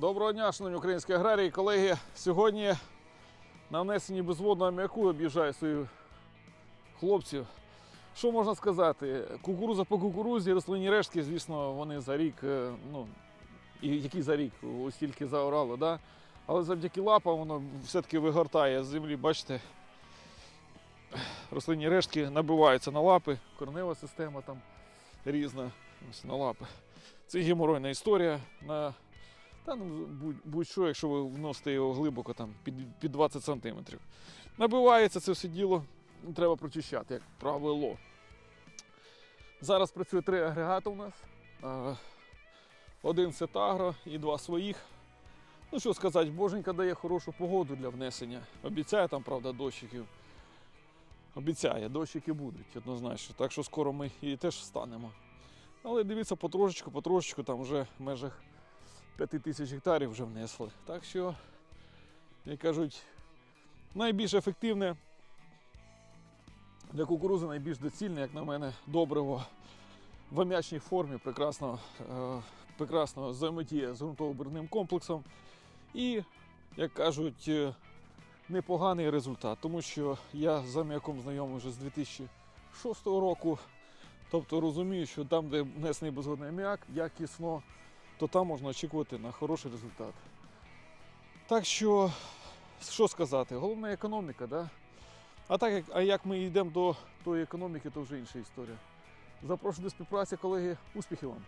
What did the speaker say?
Доброго дня, шановні українські аграрії, колеги. Сьогодні на внесенні безводного аміаку об'їжджаю своїх хлопців. Що можна сказати? Кукуруза по кукурузі, рослинні рештки, звісно, вони за рік, е, ну, і який за рік, ось тільки заорало, да? але завдяки лапам воно все-таки вигортає з землі, бачите, рослинні рештки набиваються на лапи, корнева система там різна ось на лапи. Це геморойна історія. На, та, ну, будь- будь-що, якщо ви вносите його глибоко там, під, під 20 см. Набивається це все діло, треба прочищати, як правило. Зараз працює три агрегати у нас. Один Сетагро і два своїх. Ну що сказати, боженька дає хорошу погоду для внесення. Обіцяє там, правда, дощиків. Обіцяє, дощики будуть однозначно. Так що скоро ми і теж встанемо. Але дивіться, потрошечку, потрошечку, там вже в межах 5 тисяч гектарів вже внесли. Так що, як кажуть, найбільш ефективне для кукурузи, найбільш доцільне, як на мене, добриво в ам'ячній формі прекрасно, е, прекрасно взаємодіє з ґрунтово-бурним комплексом. І, як кажуть, е, непоганий результат, тому що я з аміаком знайомий вже з 2006 року. Тобто розумію, що там, де внесений безгодний аміак, якісно, то там можна очікувати на хороший результат. Так що, що сказати, головне економіка, да? А так як, а як ми йдемо до тої економіки, то вже інша історія. Запрошую до співпраці, колеги. Успіхів вам!